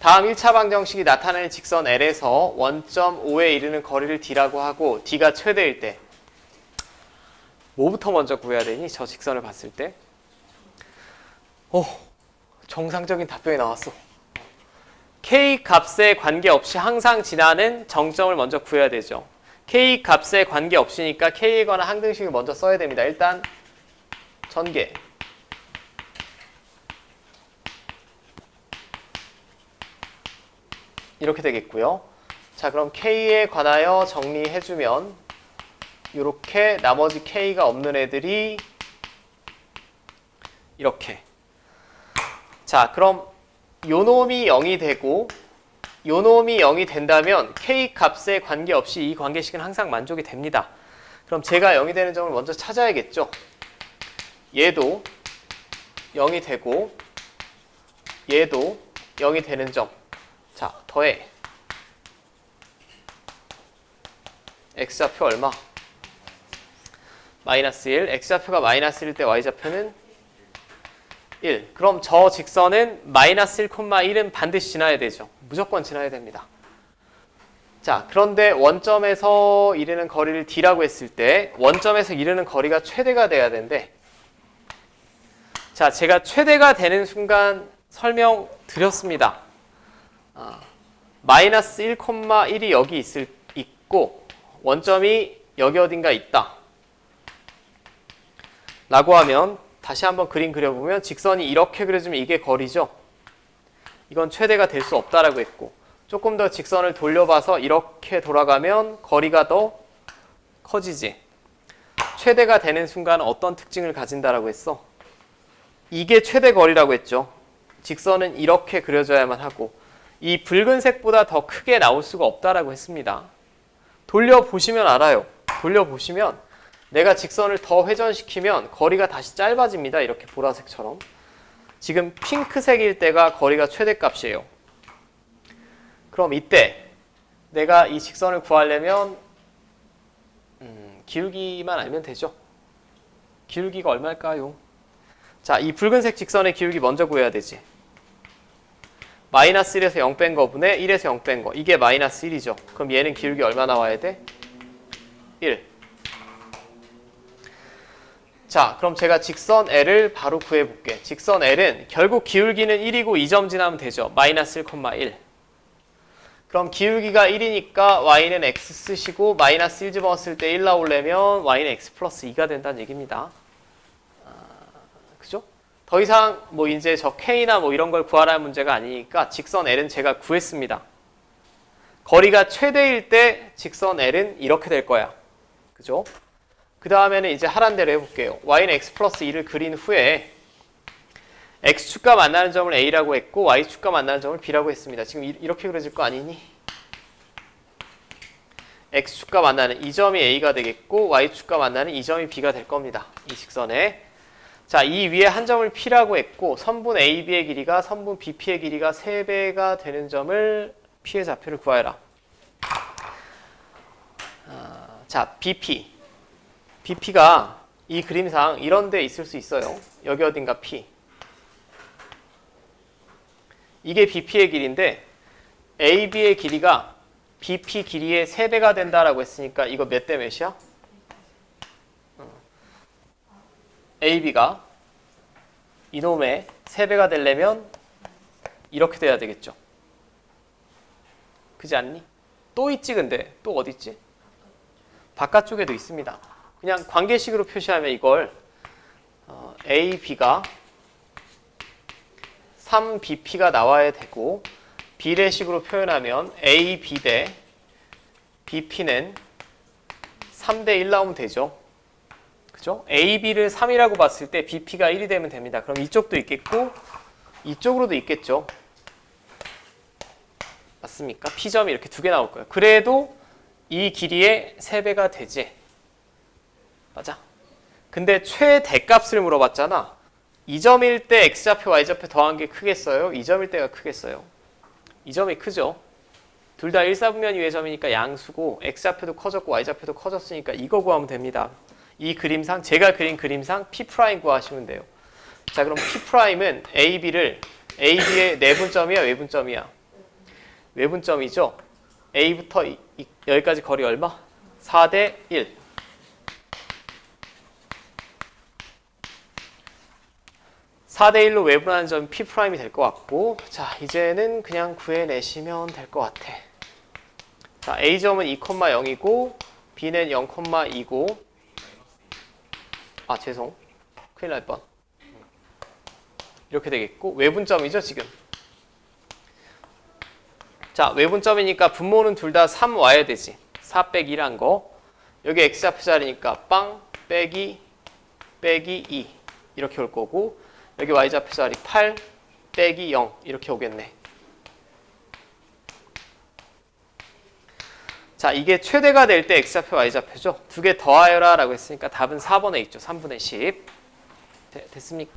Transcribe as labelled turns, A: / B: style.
A: 다음 1차 방정식이 나타내는 직선 L에서 원점 5에 이르는 거리를 D라고 하고 D가 최대일 때 뭐부터 먼저 구해야 되니? 저 직선을 봤을 때 오, 정상적인 답변이 나왔어. K 값에 관계없이 항상 지나는 정점을 먼저 구해야 되죠. K 값에 관계없으니까 K거나 항등식을 먼저 써야 됩니다. 일단 전개. 이렇게 되겠고요. 자, 그럼 K에 관하여 정리해주면 이렇게 나머지 K가 없는 애들이 이렇게. 자, 그럼 요 놈이 0이 되고 요 놈이 0이 된다면 K 값에 관계없이 이 관계식은 항상 만족이 됩니다. 그럼 제가 0이 되는 점을 먼저 찾아야겠죠. 얘도 0이 되고 얘도 0이 되는 점. 자, 더해. x좌표 얼마? 마이너스 1. x좌표가 마이너스 1일 때 y좌표는 1. 그럼 저 직선은 마이너스 1,1은 반드시 지나야 되죠. 무조건 지나야 됩니다. 자, 그런데 원점에서 이르는 거리를 d라고 했을 때 원점에서 이르는 거리가 최대가 돼야 되는데 자, 제가 최대가 되는 순간 설명 드렸습니다. 아, 마이너스 1,1이 여기 있을, 있고 원점이 여기 어딘가 있다. 라고 하면 다시 한번 그림 그려보면 직선이 이렇게 그려지면 이게 거리죠. 이건 최대가 될 수 없다라고 했고 조금 더 직선을 돌려봐서 이렇게 돌아가면 거리가 더 커지지. 최대가 되는 순간 어떤 특징을 가진다라고 했어? 이게 최대 거리라고 했죠. 직선은 이렇게 그려져야만 하고 이 붉은색보다 더 크게 나올 수가 없다라고 했습니다. 돌려보시면 알아요. 돌려보시면 내가 직선을 더 회전시키면 거리가 다시 짧아집니다. 이렇게 보라색처럼. 지금 핑크색일 때가 거리가 최대값이에요. 그럼 이때 내가 이 직선을 구하려면 음, 기울기만 알면 되죠. 기울기가 얼마일까요? 자, 이 붉은색 직선의 기울기 먼저 구해야 되지. 마이너스 1에서 0 뺀 거분의 1에서 0 뺀 거. 이게 마이너스 1이죠. 그럼 얘는 기울기 얼마 나와야 돼? 1. 자, 그럼 제가 직선 L을 바로 구해볼게. 직선 L은 결국 기울기는 1이고 2점 지나면 되죠. 마이너스 1,1. 그럼 기울기가 1이니까 y는 x 쓰시고 마이너스 1 집어넣었을 때 1 나오려면 y는 x 플러스 2가 된다는 얘기입니다. 더 이상 뭐 이제 저 k나 뭐 이런 걸 구하라는 문제가 아니니까 직선 L은 제가 구했습니다. 거리가 최대일 때 직선 L은 이렇게 될 거야. 그죠? 그 다음에는 이제 하란 대로 해볼게요. y는 x 플러스 2를 그린 후에 x축과 만나는 점을 a라고 했고 y축과 만나는 점을 b라고 했습니다. 지금 이- 이렇게 그려질 거 아니니? x축과 만나는 이 점이 a가 되겠고 y축과 만나는 이 점이 b가 될 겁니다. 이 직선에. 자, 이 위에 한 점을 p라고 했고 선분 ab의 길이가 선분 bp의 길이가 3배가 되는 점을 p의 좌표를 구하여라. 아, 자, bp. bp가 이 그림상 이런 데 있을 수 있어요. 여기 어딘가 p. 이게 BP의 길인데 AB의 길이가 BP 길이의 3배가 된다라고 했으니까 이거 몇 대 몇이야? 어. AB가 이놈의 3배가 되려면 이렇게 돼야 되겠죠. 그지 않니? 또 있지 근데 또 어디 있지? 바깥쪽에도 있습니다. 그냥 관계식으로 표시하면 이걸 어, AB가 3BP가 나와야 되고 비례식으로 표현하면 AB 대 BP는 3대 1 나오면 되죠. 그죠? AB를 3이라고 봤을 때 BP가 1이 되면 됩니다. 그럼 이쪽도 있겠고 이쪽으로도 있겠죠. 맞습니까? P점이 이렇게 두 개 나올 거예요. 그래도 이 길이의 3배가 되지. 맞아. 근데 최대값을 물어봤잖아. 2점일 때 x좌표, y좌표 더한 게 크겠어요? 2점일 때가 크겠어요? 2점이 크죠? 둘다 1사분면 위의 점이니까 양수고 x좌표도 커졌고 y좌표도 커졌으니까 이거 구하면 됩니다. 이 그림상 제가 그린 그림상 p' 구하시면 돼요. 자 그럼 p'은 ab를 ab의 내분점이야 외분점이야? 외분점이죠. A부터 이- 이- 여기까지 거리 얼마? 4 대 1. (4대 1로 외분하는 점이 P'이 될 것 같고 자 이제는 그냥 구해내시면 될 것 같아 자 A점은 2,0이고 B는 0,2고 아 죄송. 큰일 날 뻔. 이렇게 되겠고 외분점이죠 지금? 자 외분점이니까 분모는 둘 다 3 와야 되지. 4 빼기 1한 거. 여기 x좌표 자리니까 빵 빼기 빼기 2 이렇게 올 거고 여기 y좌표 자리 8 빼기 0 이렇게 오겠네 자 이게 최대가 될 때 x좌표 y좌표죠 두 개 더하여라 라고 했으니까 답은 4번에 있죠 3분의 10 되- 됐습니까?